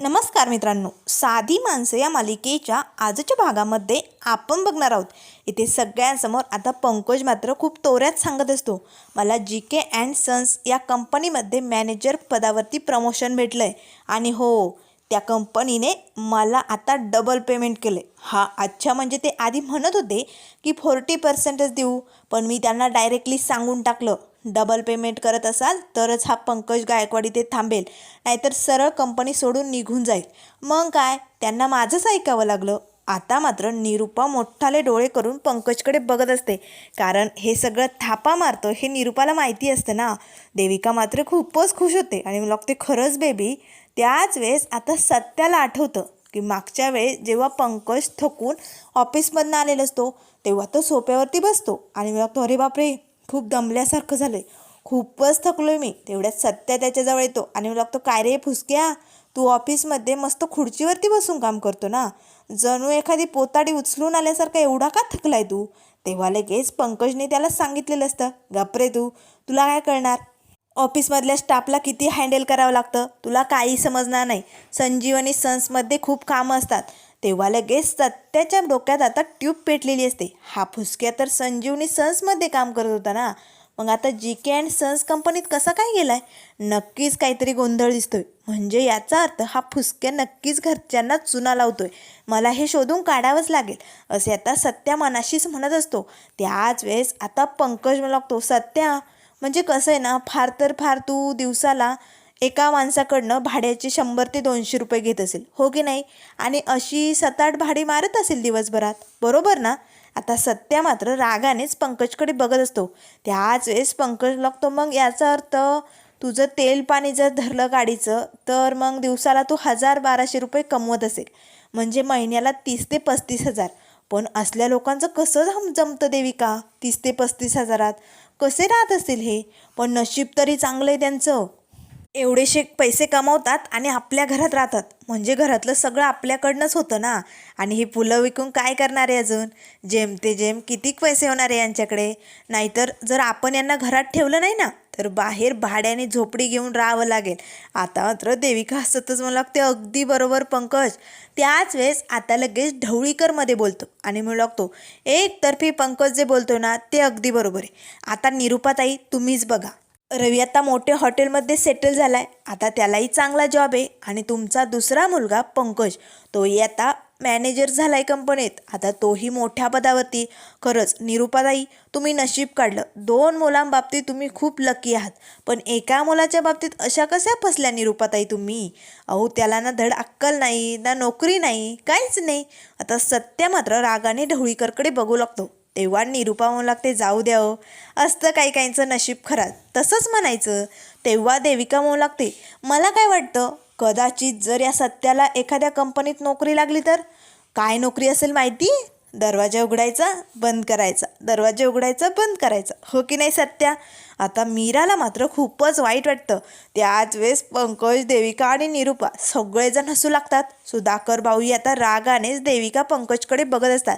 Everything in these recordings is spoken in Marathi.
नमस्कार मित्रांनो साधी माणसं या मालिकेच्या आजच्या भागामध्ये आपण बघणार आहोत. इथे सगळ्यांसमोर आता पंकज मात्र खूप तोऱ्यात सांगत असतो. मला जी के अँड सन्स या कंपनीमध्ये मॅनेजर पदावरती प्रमोशन भेटलं आहे आणि हो त्या कंपनीने मला आता डबल पेमेंट केलं हा अच्छा म्हणजे ते आधी म्हणत होते की फोर्टी पर्सेंटच देऊ पण मी त्यांना डायरेक्टली सांगून टाकलं. डबल पेमेंट करत असाल तरच हा पंकज गायकवाड इथे थांबेल. नाहीतर सरळ कंपनी सोडून निघून जाईल. मग काय? त्यांना माझंच ऐकावं लागलं. आता मात्र निरुपा मोठाले डोळे करून पंकजकडे बघत असते. कारण हे सगळं थापा मारतो हे निरुपाला माहिती असतं ना. देविका मात्र खूपच खुश होते आणि मला ते खरंच बेबी त्याच वेळेस आता सत्याला आठवतं की मागच्या वेळेस जेव्हा पंकज थकून ऑफिसमधनं आलेला असतो तेव्हा तो सोप्यावरती बसतो आणि मग तो अरे बापरे! खूप दमल्यासारखं झालं आहे खूपच थकलो आहे मी. तेवढ्यात सत्या त्याच्याजवळ येतो आणि मला लागतो काय रे फुसक्या? तू ऑफिसमध्ये मस्त खुर्चीवरती बसून काम करतो ना? जणू एखादी पोताडी उचलून आल्यासारखा एवढा का थकलाय तू? तेव्हा लगेच पंकजने त्याला सांगितलेलं असतं गपरे तू तुला काय कळणार? ऑफिसमधल्या स्टाफला किती हँडल करावं लागतं? तुला काही समजणार नाही. संजीवनी सन्समध्ये खूप कामं असतात. तेव्हा लगेच सत्याच्या डोक्यात आता ट्यूब पेटलेली असते. हा फुसक्या तर संजीवनी सन्समध्ये काम करत होता ना. मग आता जी के अँड सन्स कंपनीत कसा काय गेलाय? नक्कीच काहीतरी गोंधळ दिसतोय. म्हणजे याचा अर्थ हा फुसक्या नक्कीच घरच्यांना चुना लावतोय. मला हे शोधून काढावंच लागेल. असे आता सत्या मनाशीच म्हणत असतो. त्याच वेळेस आता पंकज मला लागतो सत्या म्हणजे कसं आहे ना फार तर फार तू दिवसाला एका माणसाकडनं भाड्याचे शंभर ते दोनशे रुपये घेत असेल. हो की नाही? आणि अशी सात आठ भाडी मारत असेल दिवसभरात. बरोबर ना? आता सत्या मात्र रागानेच पंकजकडे बघत असतो. त्याच वेळेस पंकज लागतो मग याचा अर्थ तुझं तेल पाणी जर धरलं गाडीचं तर मग दिवसाला तू हजार बाराशे रुपये कमवत असेल. म्हणजे महिन्याला तीस ते पस्तीस हजार. पण असल्या लोकांचं कसं जम जमतं देविका तीस ते पस्तीस हजारात. कसे राहत असतील हे? पण नशीब तरी चांगलं आहे त्यांचं. एवढेशे पैसे कमवतात आणि आपल्या घरात राहतात. म्हणजे घरातलं सगळं आपल्याकडनंच होतं ना? आणि हे फुलं विकून काय करणार आहे अजून? जेम ते जेम किती पैसे होणार आहे यांच्याकडे? नाहीतर जर आपण यांना घरात ठेवलं नाही ना तर बाहेर भाड्याने झोपडी घेऊन राहावं लागेल. आता मात्र देविका हसतच मला लागते अगदी बरोबर पंकज. त्याच वेळेस आता लगेच ढवळीकरमध्ये बोलतो आणि म्हणू लागतो एकतर्फी पंकज जे बोलतो ना ते अगदी बरोबर आहे. आता निरुपाताई तुम्हीच बघा. रवी आता मोठ्या हॉटेलमध्ये सेटल झाला आहे आता त्यालाही चांगला जॉब आहे आणि तुमचा दुसरा मुलगा पंकज. तोही आता मॅनेजर झाला आहे कंपनीत आता तोही मोठ्या पदावरती. खरंच निरुपाताई तुम्ही नशीब काढलं. दोन मुलांबाबतीत तुम्ही खूप लकी आहात. पण एका मुलाच्या बाबतीत अशा कशा फसल्या निरुपाताई तुम्ही? अहो त्याला ना धड अक्कल नाही ना नोकरी नाही काहीच नाही. आता सत्य मात्र रागाने ढवळीकरकडे बघू लागतो. तेव्हा निरुपा म्हणू लागते जाऊ द्या हो. असतं काही काहींचं नशीब खराब तसंच म्हणायचं. तेव्हा देविका म्हणू लागते मला काय वाटतं? कदाचित जर या सत्याला एखाद्या कंपनीत नोकरी लागली तर? काय नोकरी असेल माहिती? दरवाजा उघडायचा बंद करायचा. दरवाजा उघडायचा बंद करायचा. हो की नाही सत्या? आता मीराला मात्र खूपच वाईट वाटतं. त्याच वेळेस पंकज देविका आणि निरुपा सगळेजण हसू लागतात. सुधाकर भाऊही आता रागानेच देविका पंकजकडे बघत असतात.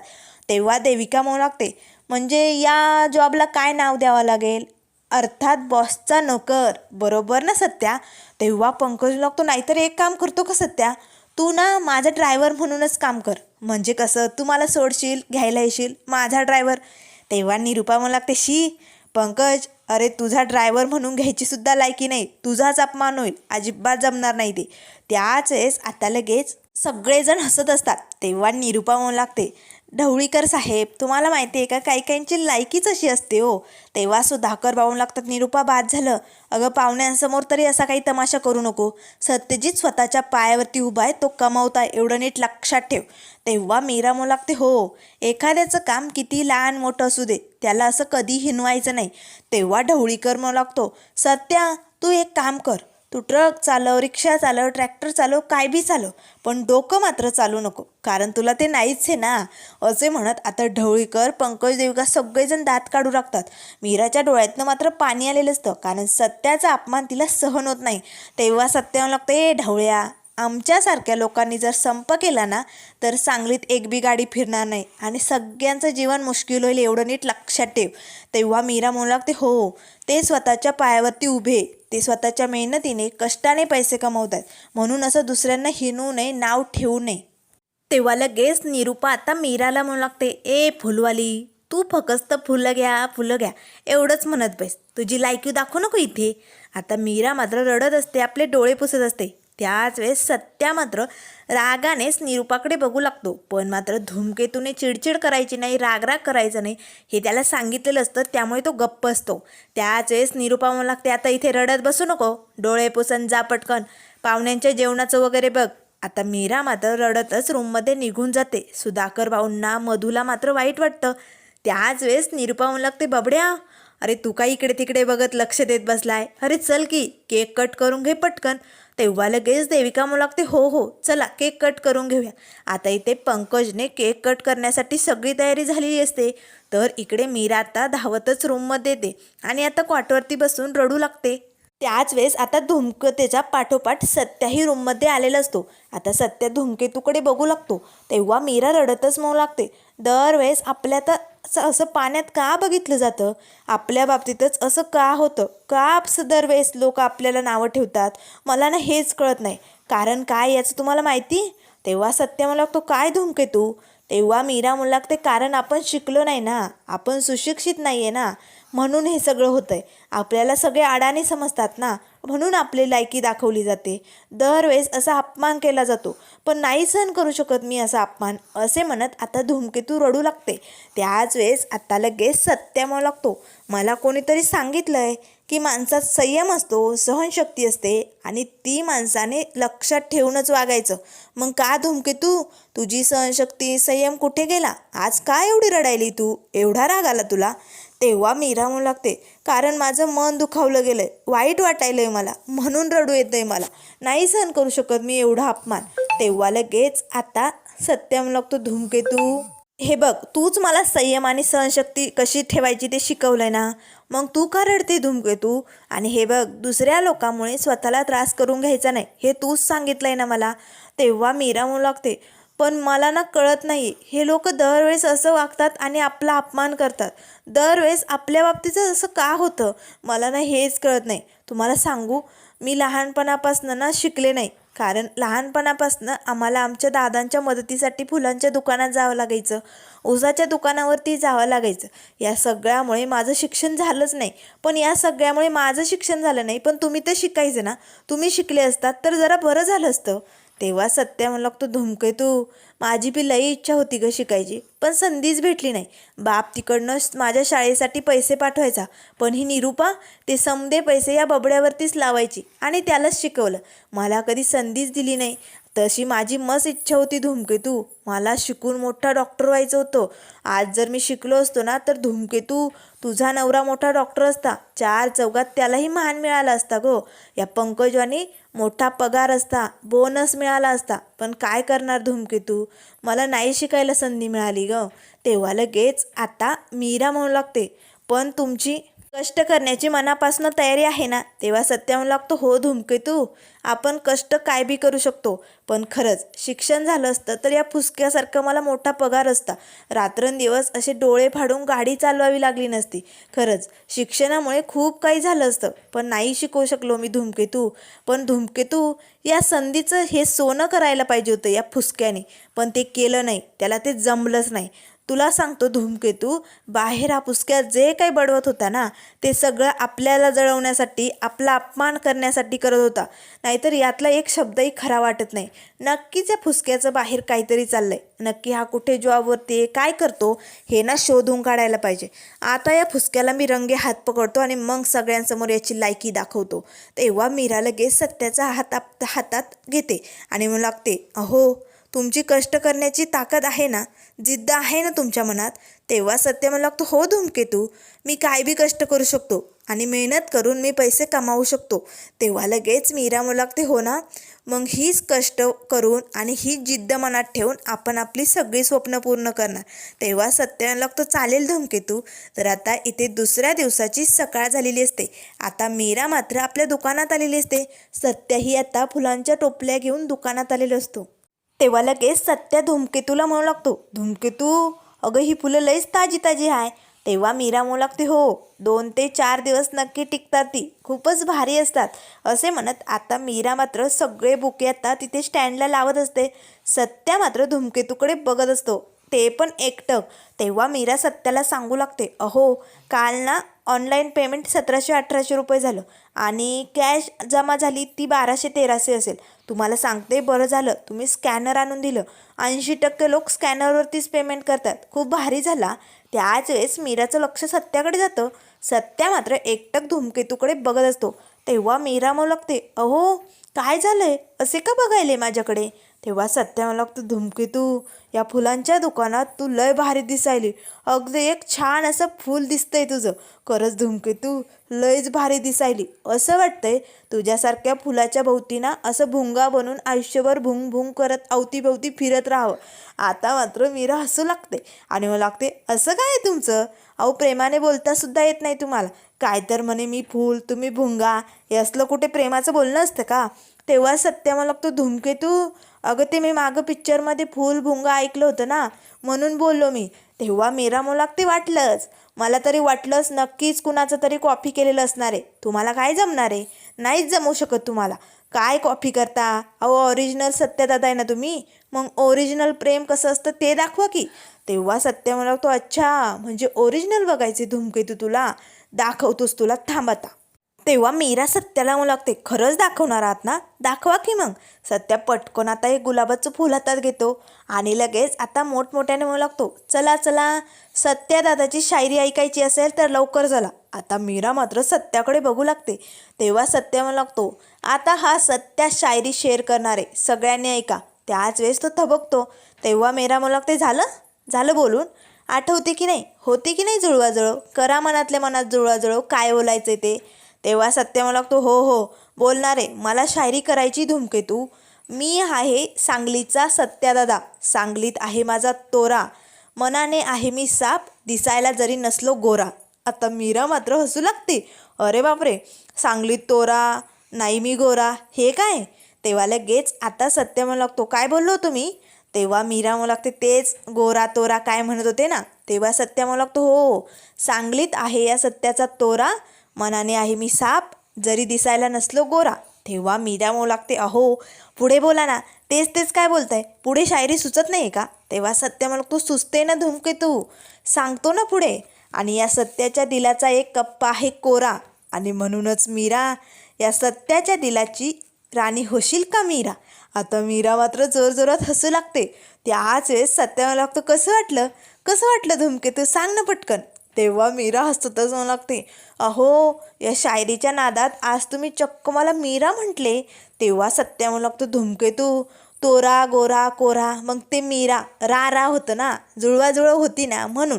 तेव्हा देविका म्हणू लागते. म्हणजे या जॉबला काय नाव द्यावं लागेल? अर्थात बॉसचा नोकर. बरोबर ना सत्या? तेव्हा पंकज लागतो नाहीतर एक काम करतो का सत्या? तू ना माझा ड्रायव्हर म्हणूनच काम कर. म्हणजे कसं? तू मला सोडशील घ्यायला येशील माझा ड्रायव्हर तेव्हा निरुपा म्हणू लागते शी पंकज अरे तुझा ड्रायव्हर म्हणून घ्यायची सुद्धा लायकी नाही. तुझाच अपमान होईल. अजिबात जमणार नाही ते. त्याच वेळेस आता लगेच सगळेजण हसत असतात. तेव्हा निरुपा म्हणू लागते ढवळीकर साहेब तुम्हाला माहिती आहे का काही काहींची लायकीच अशी असते हो. तेव्हा सुधाकर बावून लागतात निरुपा बाद झालं. अगं पाहुण्यांसमोर तरी असा काही तमाशा करू नको. सत्यजित स्वतःच्या पायावरती उभा आहे तो कमावता एवढं नीट लक्षात ठेव. तेव्हा मीरा मो लागते हो एखाद्याचं काम किती लहान मोठं असू दे त्याला असं कधी हिनवायचं नाही. तेव्हा ढवळीकर मो लागतो सत्या तू एक काम कर. तू ट्रक चालव रिक्षा चालव ट्रॅक्टर चालव काय बी चालव. पण डोकं मात्र चालू नको. कारण तुला ते नाहीच आहे ना. असे म्हणत आता ढवळीकर पंकज देविका सगळेजण दात काढू लागतात. मीराच्या डोळ्यातनं मात्र पाणी आलेलं असतं. कारण सत्याचा अपमान तिला सहन होत नाही. तेव्हा सत्यावर लागतं ए ढवळ्या आमच्यासारख्या लोकांनी जर संप केला ना तर सांगलीत एक बी गाडी फिरणार नाही. आणि सगळ्यांचं जीवन मुश्किल होईल एवढं नीट लक्षात ठेव. तेव्हा मीरा म्हणू लागते हो हो ते स्वतःच्या पायावरती उभे ते स्वतःच्या मेहनतीने कष्टाने पैसे कमवत आहेत म्हणून असं दुसऱ्यांना हिनू नये नाव ठेवू नये. तेव्हा लगेच निरूपा आता मीराला म्हणू लागते ए फुलवाली तू फकस्त फुलं घ्या फुलं घ्या. एवढंच म्हणत बस. तुझी लायकी दाखवू नको इथे. आता मीरा मात्र रडत असते आपले डोळे पुसत असते. त्याच वेळेस सत्या मात्र रागानेच निरूपाकडे बघू लागतो. पण मात्र धूमकेतूने चिडचिड करायची नाही रागराग करायचं नाही हे त्याला सांगितलेलं असतं त्यामुळे तो गप्प असतो. त्याच वेळेस निरूपा म्हणू लागते आता इथे रडत बसू नको डोळे पुसन जा पटकन पाहुण्यांच्या जेवणाचं वगैरे बघ. आता मीरा मात्र रडतच रूममध्ये निघून जाते. सुधाकर भाऊंना मधूला मात्र वाईट वाटतं. त्याच वेळेस निरूपा म्हणू लागते बबड्या अरे तू काय इकडे तिकडे बघत लक्ष देत बसलाय? अरे चल की केक कट करून घे पटकन. तेव्हा लगेच देविका म्हणू लागते हो हो चला केक कट करून घेऊया. आता इथे पंकजने केक कट करण्यासाठी सगळी तयारी झालेली असते. तर इकडे मीरा आता धावतच रूममध्ये येते आणि आता क्वाटवरती बसून रडू लागते. त्याच वेळेस आता धुमकतेच्या पाठोपाठ सत्याही रूममध्ये आलेला असतो. आता सत्या धुमकेतूकडे बघू लागतो. तेव्हा मीरा रडतच म्हणू लागते दरवेळेस आपल्या तर असं पाण्यात का बघितलं जातं? आपल्या बाबतीतच असं का होतं? का असं दरवेळेस लोक आपल्याला नावं ठेवतात? मला ना हेच कळत नाही. कारण काय याचं तुम्हाला माहिती? तेव्हा सत्य मला तो काय धूमकेतू तेव्हा मीरा म्हणू लागते कारण आपण शिकलो नाही ना. आपण सुशिक्षित नाही आहे ना. म्हणून हे सगळं होतं आहे आपल्याला सगळे अडाणी समजतात ना. म्हणून आपली लायकी दाखवली जाते. दरवेळेस असा अपमान केला जातो. पण नाही सहन करू शकत मी असा अपमान असे म्हणत आता धूमकेतू रडू लागते. त्याच वेळेस आता लगेच सत्य लागतो. मला कोणीतरी सांगितलं आहे की माणसात संयम असतो सहनशक्ती असते आणि ती माणसाने लक्षात ठेवूनच वागायचं. मग का धूमकेतू? तुझी सहनशक्ती संयम कुठे गेला? आज का एवढी रडायली तू? एवढा राग आला तुला? तेव्हा मी म्हणू लागते. कारण माझं मन दुखावलं गेलं आहे वाईट वाटायलं आहे मला. म्हणून रडू येतंय मला. नाही सहन करू शकत मी एवढा अपमान. तेव्हा लगेच आता सत्यम लागतो धूमकेतू. हे बघ तूच मला संयम आणि सहनशक्ती कशी ठेवायची ते शिकवलंय ना? मग तू का रडते धूमकेतू? आणि हे बघ दुसऱ्या लोकांमुळे स्वतःला त्रास करून घ्यायचा नाही. हे तूच सांगितलंय ना मला. तेव्हा मीरा म्हणू लागते पण मला ना कळत नाही. हे लोक दरवेळेस असं वागतात आणि आपला अपमान करतात. दरवेळेस आपल्या बाबतीचं असं का होतं? मला ना हेच कळत नाही. तुम्हाला सांगू मी लहानपणापासून ना शिकले नाही. कारण लहानपणापासून आम्हाला आमच्या दादांच्या मदतीसाठी फुलांच्या दुकानात जावं लागायचं. उसाच्या दुकानावरती जावं लागायचं. या सगळ्यामुळे माझं शिक्षण झालंच नाही. पण या सगळ्यामुळे माझं शिक्षण झालं नाही. पण तुम्ही तर शिकायचं ना. तुम्ही शिकले असतात तर जरा बरं झालं असतं. तेव्हा सत्या म्हणू तो धुमके तू. माझी बी लई इच्छा होती ग शिकायची पण संधीच भेटली नाही. बाप तिकडनं माझ्या शाळेसाठी पैसे पाठवायचा पण ही निरूपा ते समदे पैसे या बबड्यावरतीच लावायची आणि त्यालाच शिकवलं. मला कधी संधीच दिली नाही. तशी माझी मस इच्छा होती धूमकेतू मला शिकून मोठा डॉक्टर व्हायचं होतं. आज जर मी शिकलो असतो ना तर धूमकेतू तुझा नवरा मोठा डॉक्टर असता. चार चौघात त्यालाही मान मिळाला असता गो. या पंकजवानी मोठा पगार असता बोनस मिळाला असता. पण काय करणार धूमकेतू मला नाही शिकायला संधी मिळाली ग. तेव्हा लगेच आता मीरा म्हणू लागते. पण तुमची कष्ट करण्याची मनापासून तयारी आहे ना तेव्हा सत्यावून लागतो हो धुमकेतू आपण कष्ट काय बी करू शकतो. पण खरंच शिक्षण झालं असतं तर या फुसक्यासारखं मला मोठा पगार असता. रात्रंदिवस असे डोळे फाडून गाडी चालवावी लागली नसती. खरंच शिक्षणामुळे खूप काही झालं असतं. पण नाही शिकवू शकलो मी धुमकेतू पण धुमकेतू या संधीचं हे सोनं करायला पाहिजे होतं या फुसक्याने. पण ते केलं नाही. त्याला ते जमलंच नाही. तुला सांगतो धूमकेतू बाहेर हा पुसक्या जे काही बडवत होता ना ते सगळं आपल्याला जळवण्यासाठी आपला अपमान करण्यासाठी करत होता. नाहीतर यातला एक शब्दही खरा वाटत नाही. नक्कीच या फुसक्याचं बाहेर काहीतरी चाललंय. नक्की हा कुठे जॉबवरती आहे काय करतो हे ना शोधून काढायला पाहिजे. आता या फुसक्याला मी रंगे हात पकडतो आणि मग सगळ्यांसमोर याची लायकी दाखवतो. तेव्हा मीरा लगेच सत्याचा हात आप हातात घेते आणि मग लागते अहो तुमची कष्ट करण्याची ताकद आहे ना जिद्द आहे ना तुमच्या मनात तेव्हा सत्य मला लागतो हो धूमकेतू मी काय बी कष्ट करू शकतो आणि मेहनत करून मी पैसे कमावू शकतो. तेव्हा लगेच मीरा मला लागते हो ना? मग हीच कष्ट करून आणि ही जिद्द मनात ठेवून आपण आपली सगळी स्वप्न पूर्ण करणार. तेव्हा सत्य लागतो चालेल धूमकेतू तर आता इथे दुसऱ्या दिवसाची सकाळ झालेली असते. आता मीरा मात्र आपल्या दुकानात आलेली असते. सत्य ही आता फुलांच्या टोपल्या घेऊन दुकानात आलेलो असतो. तेव्हा लगेच सत्या धूमकेतूला म्हणू लागतो धूमकेतू अगं ही फुलं लईच ताजी ताजी आहे तेव्हा मीरा म्हणू लागते हो दोन ते चार दिवस नक्की टिकतात ती खूपच भारी असतात. असे म्हणत आता मीरा मात्र सगळे बुके आता तिथे स्टँडला लावत असते. सत्या मात्र धूमकेतूकडे बघत असतो. ते पण एकटक तेव्हा मीरा सत्याला सांगू लागते अहो काल ना ऑनलाईन पेमेंट सतराशे अठराशे रुपये झालं आणि कॅश जमा झाली ती बाराशे तेराशे असेल. तुम्हाला सांगते बरं झालं. तुम्ही स्कॅनर आणून दिलं. ऐंशी टक्के लोक स्कॅनरवरतीच पेमेंट करतात. खूप भारी झाला. त्याच वेळेस मीराचं लक्ष सत्याकडे जातं. सत्या मात्र एकटक धूमकेतूकडे बघत असतो. तेव्हा मीरा मग लागते अहो काय झालं आहे असे का बघायले माझ्याकडे? तेव्हा सत्या मला धुमकी धुमकेतू या फुलांच्या दुकानात तू लय भारी दिसायली. अगदी एक छान असं फूल दिसतंय तुझं. खरंच धुमकेतू लयच भारी दिसायली. असं वाटतंय तुझ्यासारख्या फुलाच्या भोवती ना असं भुंगा बनून आयुष्यभर भुंग भुंग करत अवतीभवती फिरत राहावं. आता मात्र मीरा हसू लागते. आणि मला लागते असं काय आहे तुमचं? अहो प्रेमाने बोलता सुद्धा येत नाही तुम्हाला. काय तर म्हणे मी फूल तुम्ही भुंगा हे असलं कुठे प्रेमाचं बोलणं असतं का? तेव्हा सत्य मला लागतो धुमकेतू अगं ते मी मागं पिक्चरमध्ये फुल भुंगा ऐकलं होतं ना. म्हणून बोललो मी तेव्हा मेरा मोलाक ते वाटलंच. मला तरी वाटलंच नक्कीच कुणाचं तरी कॉपी केलेलं असणार आहे. तुम्हाला काय जमणार आहे? नाहीच जमू शकत तुम्हाला. काय कॉपी करता? अहो ओरिजिनल सत्यदादा आहे ना तुम्ही? मग ओरिजिनल प्रेम कसं असतं ते दाखवा की. तेव्हा सत्य मला तो अच्छा म्हणजे ओरिजिनल बघायचे धुमकेतू तुला. दाखवतोस तुला. थांबता तेव्हा मीरा सत्याला म्हणू लागते. खरंच दाखवणार आहात ना? दाखवा की मग. सत्या पटकन आता एक गुलाबाचं फूल हातात घेतो. आणि लगेच आता मोठमोठ्याने म्हणू लागतो चला चला सत्या दादाची शायरी ऐकायची असेल तर लवकर चला. आता मीरा मात्र सत्याकडे बघू लागते. तेव्हा सत्या म्हणू लागतो आता हा सत्या शायरी शेअर करणार आहे. सगळ्यांनी ऐका. त्याच वेळेस तो थबकतो. तेव्हा मीरा म्हणू लागते झालं? झालं बोलून? आठवते की नाही? होते की नाही जुळवाजुळव? करा मनातल्या मनात जुळवाजुळव. काय बोलायचं ते? तेव्हा सत्य मला लागतो हो हो बोलणारे आहे मला शायरी करायची धूमकेतू मी आहे सांगलीचा सत्यादादा सांगलीत आहे माझा तोरा. मनाने आहे मी साप दिसायला जरी नसलो गोरा. आता मीरा मात्र हसू लागते. अरे बापरे सांगलीत तोरा नाही मी गोरा हे काय? तेव्हा लगेच आता सत्य मला लागतो काय बोललो तुम्ही तेव्हा मीरा म्हणू लागते तेच गोरा तोरा काय म्हणत होते ना? तेव्हा सत्य मला लागतो हो सांगलीत आहे या सत्याचा तोरा. मनाने आहे मी साप जरी दिसायला नसलो गोरा तेव्हा मीरा म्हणू लागते अहो पुढे बोला ना तेच तेच काय बोलताय? पुढे शायरी सुचत नाही का? तेव्हा सत्य मला तू सुचते ना धुमके तू. सांगतो ना पुढे. आणि या सत्याच्या दिलाचा एक कप्पा आहे कोरा. आणि म्हणूनच मीरा या सत्याच्या दिलाची राणी होशील का मीरा? आता मीरा मात्र जोरजोरात हसू लागते. त्याच वेळेस सत्य मला लागतं कसं वाटलं? कसं वाटलं धुमके तू सांग ना पटकन. तेव्हा मीरा हसतच म्हणू लागते. अहो या शायरीच्या नादात आज तुम्ही चक्क मला मीरा म्हटले. तेव्हा सत्या म्हणू लागतो धुमकेतू तोरा गोरा कोरा. मग ते मीरा. रा रा होतं ना. जुळवाजुळव होती ना म्हणून.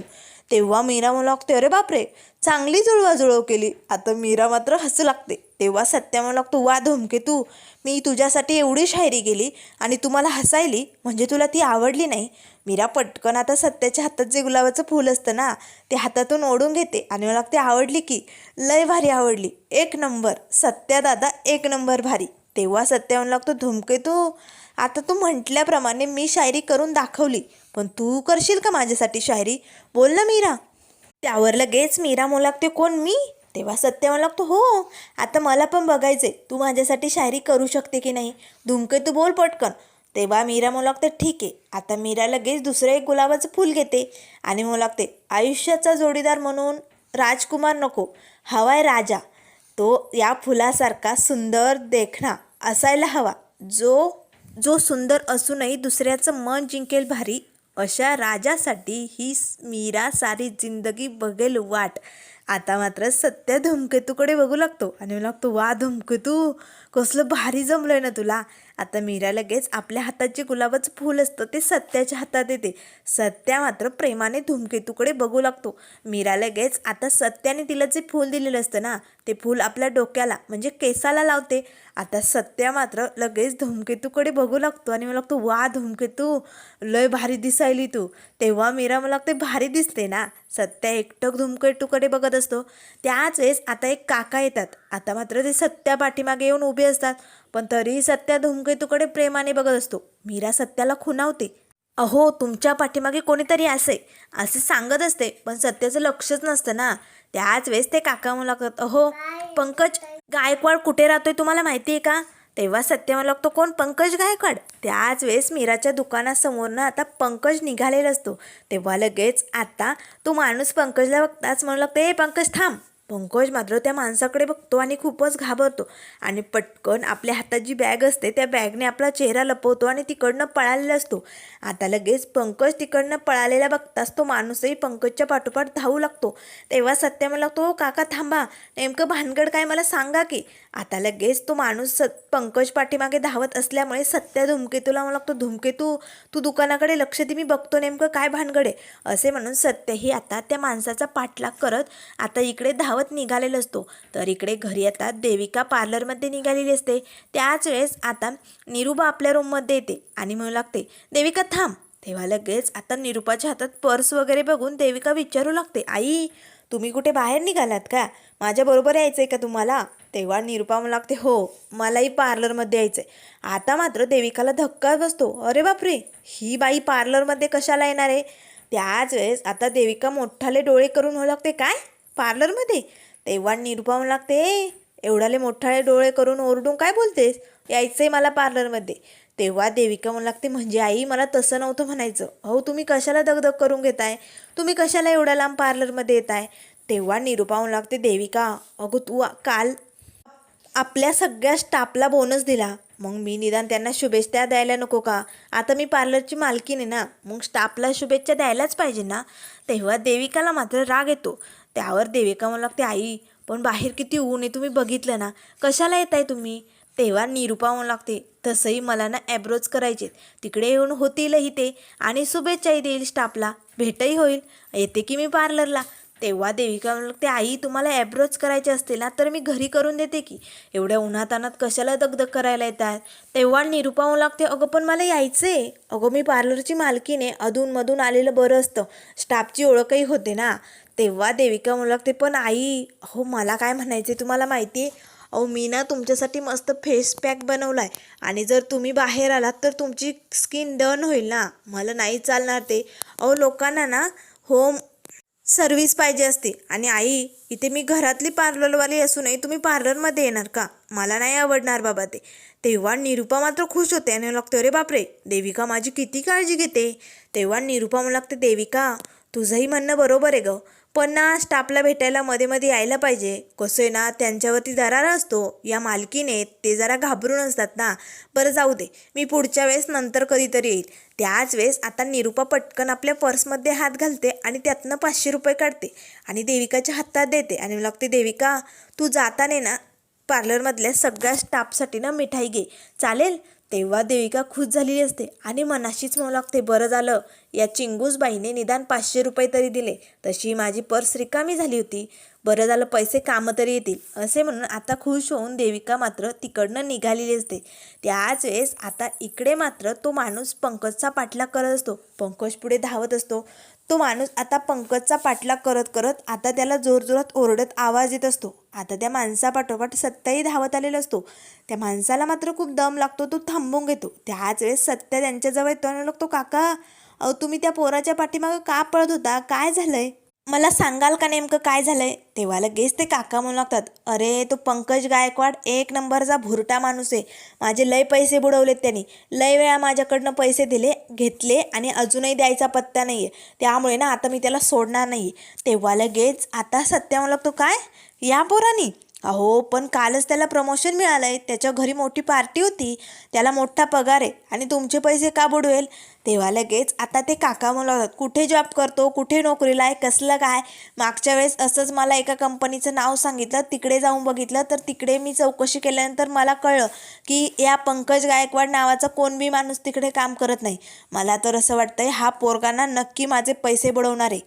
तेव्हा मीरा म्हणू लागते अरे बापरे! चांगली जुळवाजुळव केली. आता मीरा मात्र हसू लागते. तेव्हा सत्या म्हणू लागतो वा धुमकेतू मी तुझ्यासाठी एवढी शायरी केली आणि तुम्हाला हसायली. म्हणजे तुला ती आवडली नाही. मीरा पटकन आता सत्याच्या हातात जे गुलाबाचं फूल असतं ना ते हातातून ओढून घेते. आणि मला ते आवडली की लय भारी आवडली. एक नंबर. सत्या दादा एक नंबर भारी. तेव्हा सत्या म्हणू लागतो धुमकेतू आता तू म्हटल्याप्रमाणे मी शायरी करून दाखवली. पण तू करशील का माझ्यासाठी शायरी? बोल ना मीरा. त्यावर लगेच मीरा म्हणू लागते कोण मी? तेव्हा सत्य म्हणू लागतो हो आता मला पण बघायचंय. तू माझ्यासाठी शायरी करू शकते की नाही? धुमके तू बोल पटकन. तेव्हा मीरा म्हणू लागते ठीक आहे आता मीरा लगेच दुसरं एक गुलाबाचं फूल घेते. आणि म्हणू लागते आयुष्याचा जोडीदार म्हणून राजकुमार नको हवाय राजा तो या फुलासारखा सुंदर देखणा असायला हवा. जो जो सुंदर असूनही दुसऱ्याचं मन जिंकेल भारी अशा राजासाठी ही मीरा सारी जिंदगी बघेल वाट. आता मात्र सत्य धुमकेतूकडे बघू लागतो. आणि लागतो वा धूमकेतू कसलं भारी जमलंय ना तुला. आता मीरा लगेच आपल्या हातात जे गुलाबाचं फूल असतं ते सत्याच्या हातात येते सत्या मात्र प्रेमाने धूमकेतूकडे बघू लागतो. मीरा लगेच आता सत्याने तिला जे फूल दिलेलं असतं ना ते फूल आपल्या डोक्याला म्हणजे केसाला लावते. आता सत्या मात्र लगेच धूमकेतूकडे बघू लागतो आणि मला लागतो वा धूमकेतू लय भारी दिसायली तू. तेव्हा मीरा मला लागते भारी दिसते ना. सत्या एकटक धूमकेतूकडे बघत असतो. त्याच वेळेस आता एक काका येतात. आता मात्र ते सत्या पाठीमागे येऊन उभे असतात. पण तरीही सत्या धूमकेतूकडे प्रेमाने बघत असतो. मीरा सत्याला खुणावते. अहो तुमच्या पाठीमागे कोणीतरी असे. असे सांगत असते पण सत्याचं लक्षच नसतं ना. त्याच वेळेस ते काका मला लागतात अहो पंकज गायकवाड कुठे राहतोय तुम्हाला माहिती आहे का? तेव्हा सत्य मला लागतो कोण? पंकज गायकवाड. त्याच वेळेस मीराच्या दुकानासमोरनं आता पंकज निघालेला असतो. तेव्हा लगेच आता तो माणूस पंकजला बघताच म्हणू लागतो ए पंकज थांब. पंकज मात्र त्या माणसाकडे बघतो आणि खूपच घाबरतो. आणि पटकन आपल्या हातात जी बॅग असते त्या बॅगने आपला चेहरा लपवतो आणि तिकडनं पळालेला असतो. आता लगेच पंकज तिकडनं पळालेला बघताच तो माणूसही पंकजच्या पाठोपाठ धावू लागतो. तेव्हा सत्य मला लागतो काका थांबा. नेमकं भानगड काय? मला सांगा की. आता लगेच तो माणूस सत पंकज पाठीमागे धावत असल्यामुळे सत्य धुमकेतूला मला लागतो धुमकेतू तू दुकानाकडे लक्ष दे मी बघतो नेमकं काय भानगड आहे. असे म्हणून सत्यही आता त्या माणसाचा पाठलाग करत आता इकडे धावत निघालेला असतो. तर इकडे घरी आता देविका पार्लरमध्ये निघालेली असते. त्याच वेळेस आता निरुबा आपल्या रूममध्ये येते आणि म्हणू लागते देविका थांब. तेव्हा लगेच आता निरुपाच्या हातात पर्स वगैरे बघून देविका विचारू लागते आई तुम्ही कुठे बाहेर निघालात का? माझ्याबरोबर यायचं आहे का तुम्हाला? तेव्हा निरुपा मला लागते हो मलाही पार्लरमध्ये यायचं आहे आता मात्र देविकाला धक्का बसतो. अरे बापरे ही बाई पार्लरमध्ये कशाला येणार आहे? त्याच वेळेस आता देविका मोठाले डोळे करून हो लागते काय? पार्लरमध्ये? तेव्हा निरुपा म्हणू लागते एवढाले मोठाले डोळे करून ओरडून काय बोलतेस? यायचंय मला पार्लरमध्ये. तेव्हा देविका म्हणू लागते म्हणजे आई मला तसं नव्हतं म्हणायचं. हो तुम्ही कशाला दगदग करून घेताय? तुम्ही कशाला एवढ्या लांब पार्लरमध्ये येताय? तेव्हा निरुपा म्हणू लागते देविका अगं तू काल आपल्या सगळ्या स्टाफला बोनस दिला. मग मी निदान त्यांना शुभेच्छा द्यायला नको का? आता मी पार्लरची मालकीन आहे ना मग स्टाफला शुभेच्छा द्यायलाच पाहिजे ना? तेव्हा देविकाला मात्र राग येतो. त्यावर देविका मला लागते आई पण बाहेर किती ऊन आहे तुम्ही बघितलं ना? कशाला येत आहे तुम्ही? तेव्हा निरुपा म्हणू लागते तसंही मला ना ॲब्रोच करायचे तिकडे येऊन होतीलही ते आणि शुभेच्छाही देईल स्टाफला भेटही होईल. येते की मी पार्लरला तेव्हा देविका म्हणू ते आई तुम्हाला ॲब्रोच करायचे असतील ना तर मी घरी करून देते की. एवढ्या उन्हातानात कशाला दगदग करायला येतात? तेव्हा निरुपा म्हणू लागते अगं पण मला यायचं आहे अगं मी पार्लरची मालकीने अधूनमधून आलेलं बरं असतं. स्टाफची ओळखही होते ना. तेव्हा देविका म्हणू लागते पण आई हो मला काय म्हणायचे तुम्हाला माहिती आहे अहो मी ना तुमच्यासाठी मस्त फेस पॅक बनवला आहे आणि जर तुम्ही बाहेर आलात तर तुमची स्किन डन होईल ना. मला नाही चालणार ते. अहो लोकांना ना होम सर्व्हिस पाहिजे असते. आणि आई इथे मी घरातली पार्लरवाली असूनही तुम्ही पार्लरमध्ये येणार का? मला नाही आवडणार बाबा ते. तेव्हा निरुपा मात्र खुश होते आणि लागते अरे बापरे देविका माझी किती काळजी घेते? तेव्हा निरुपा मला लागते देविका तुझंही म्हणणं बरोबर आहे गं. पण स्टाफला भेटायला मध्ये मध्ये यायला पाहिजे. कसं आहे ना त्यांच्यावरती दरारा असतो. या मालकीने ते जरा घाबरून असतात ना. बरं जाऊ दे. मी पुढच्या वेळेस नंतर कधीतरी येईल. त्याच वेळेस आता निरुपा पटकन आपल्या पर्समध्ये हात घालते आणि त्यातनं पाचशे रुपये काढते. आणि देविकाच्या हातात देते. आणि लागते देविका तू जाताने ना पार्लरमधल्या सगळ्या स्टाफसाठी ना मिठाई घे. चालेल? तेव्हा देविका खुश झालेली असते आणि मनाशीच म्हणू लागते. बरं झालं. या चिंगूजबाईने निदान पाचशे रुपये तरी दिले. तशी माझी पर्स रिकामी झाली होती. बरं झालं पैसे कामं तरी येतील. असे म्हणून आता खुश होऊन देविका मात्र तिकडनं निघालेली असते. त्याच वेळेस आता इकडे मात्र तो माणूस पंकजचा पाठलाग करत असतो. पंकज पुढे धावत असतो. तो माणूस आता पंकजचा पाठलाग करत करत आता त्याला जोरजोरात ओरडत आवाज येत असतो. आता त्या माणसापाठोपाठ सत्याही धावत आलेला असतो. त्या माणसाला मात्र खूप दम लागतो तो थांबून घेतो. त्याच वेळेस सत्या त्यांच्याजवळ येतो आणि लागतो काका अहो तुम्ही त्या पोराच्या पाठीमागं का पळत होता? काय झालंय? मला सांगाल का नेमकं काय झालंय? तेव्हा लगेच ते काका म्हणू लागतात अरे तो पंकज गायकवाड एक नंबरचा भुरटा माणूस आहे. माझे लय पैसे बुडवलेत त्यांनी. लय वेळा माझ्याकडनं पैसे दिले घेतले आणि अजूनही द्यायचा पत्ता नाही आहे त्यामुळे ना आता मी त्याला सोडणार नाही तेव्हा लगेच आता सत्या म्हणू लागतो काय? या पोरानी. अहो पण कालच त्याला प्रमोशन मिळालं आहे त्याच्या घरी मोठी पार्टी होती. त्याला मोठा पगार आहे. आणि तुमचे पैसे का बुडवेल? तेव्हा लगेच आता ते काका मला होतात कुठे जॉब करतो? कुठे नोकरीला आहे? कसलं काय? मागच्या वेळेस असंच मला एका कंपनीचं नाव सांगितलं. तिकडे जाऊन बघितलं. तर तिकडे मी चौकशी केल्यानंतर मला कळलं की या पंकज गायकवाड नावाचा कोण बी माणूस तिकडे काम करत नाही. मला तर असं वाटतंय हा पोरगांना नक्की माझे पैसे बुडवणार आहे.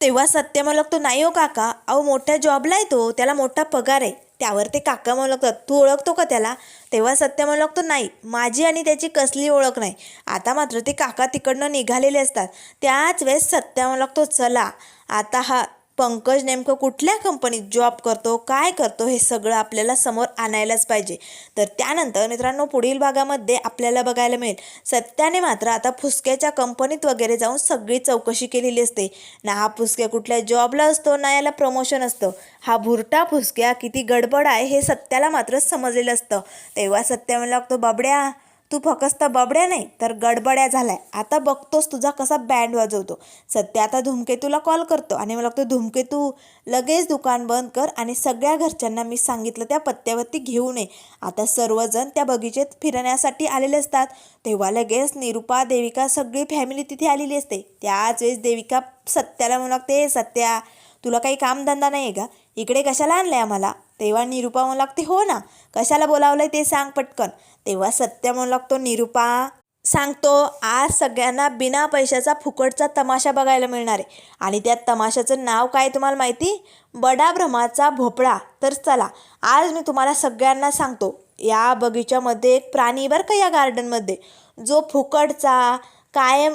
तेव्हा सत्य मला तो नाही हो काका अहो मोठ्या जॉबला आहे तो त्याला मोठा पगार आहे. त्यावर ते काका मला लागतात तू ओळखतो का त्याला? तेव्हा सत्य मला लागतो नाही माझी आणि त्याची कसली ओळख नाही. आता मात्र ते काका तिकडनं निघालेले असतात. त्याच वेळेस सत्य मला लागतो चला आता हा पंकज नेमकं कुठल्या कंपनीत जॉब करतो काय करतो हे सगळं आपल्याला समोर आणायलाच पाहिजे. तर त्यानंतर मित्रांनो पुढील भागामध्ये आपल्याला बघायला मिळेल. सत्याने मात्र आता फुसक्याच्या कंपनीत वगैरे जाऊन सगळी चौकशी केलेली असते. ना हा फुसक्या कुठल्या जॉबला असतो ना याला प्रमोशन असतं. हा भुरटा फुसक्या किती गडबड आहे हे सत्याला मात्र समजलेलं असतं. तेव्हा सत्या मला लागतो बाबड्या तू फक्त बबड्या नाही तर गडबड्या झालाय. आता बघतोस तुझा कसा बँड वाजवतो. सध्या आता धूमकेतूला कॉल करतो आणि मला लागतो धूमकेतू लगेच दुकान बंद कर आणि सगळ्या घरच्यांना मी सांगितलं त्या पत्त्यावरती घेऊ नये. आता सर्वजण त्या बगीचेत फिरण्यासाठी आलेले असतात. तेव्हा लगेच निरुपा देविका सगळी फॅमिली तिथे आलेली असते. त्याच वेळेस देविका सत्याला म्हणू लागते सत्या तुला काही कामधंदा नाही आहे का? इकडे कशाला आणलंय आम्हाला? तेव्हा निरुपा म्हणू लागते हो ना कशाला बोलावलंय ते सांग पटकन. तेव्हा सत्य म्हणू लागतो निरुपा सांगतो आज सगळ्यांना बिना पैशाचा फुकटचा तमाशा बघायला मिळणार आहे. आणि त्या तमाशाचं नाव काय तुम्हाला माहिती? बडा भ्रमाचा भोपळा. तर चला आज मी तुम्हाला सगळ्यांना सांगतो या बगीच्यामध्ये एक प्राणी बरं का या गार्डनमध्ये जो फुकटचा कायम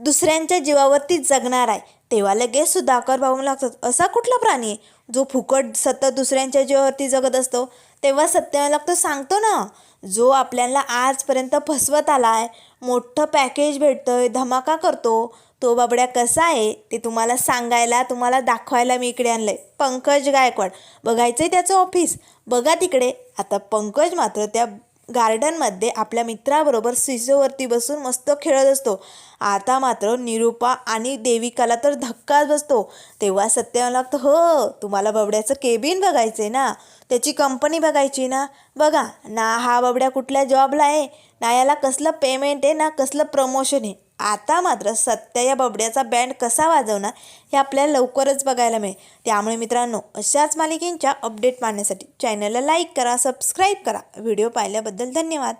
दुसऱ्यांच्या जीवावरती जगणार आहे. तेव्हा लगेच सुधाकर भाऊ लागतात असा कुठला प्राणी आहे? जो फुकट सतत दुसऱ्यांच्या जीवावरती जगत असतो तेव्हा सत्य तो सांगतो ना जो आपल्याला आजपर्यंत फसवत आला आहे मोठं पॅकेज भेटतंय धमाका करतो तो बाबड्या कसा आहे ते तुम्हाला सांगायला तुम्हाला दाखवायला मी इकडे आणलं आहे पंकज गायकवाड. आहे त्याचं ऑफिस बघा तिकडे. आता पंकज मात्र त्या गार्डनमध्ये आपल्या मित्राबरोबर शिशोवरती बसून मस्त खेळत असतो. आता मात्र निरुपा आणि देविकाला तर धक्काच बसतो. तेव्हा सत्य लागतं हो तुम्हाला बबड्याचं केबिन बघायचं आहे ना? त्याची कंपनी बघायची ना? बघा ना हा बबड्या कुठल्या जॉबला आहे ना याला कसलं पेमेंट आहे ना कसलं प्रमोशन आहे. आता मात्र सत्य या बबड्याचा बँड कसा वाजवणार हे आपल्याला लवकरच बघायला मिळेल. त्यामुळे मित्रांनो अशाच मालिकेंच्या अपडेट पाहण्यासाठी चॅनलला लाईक करा सबस्क्राईब करा. व्हिडिओ पाहिल्याबद्दल धन्यवाद.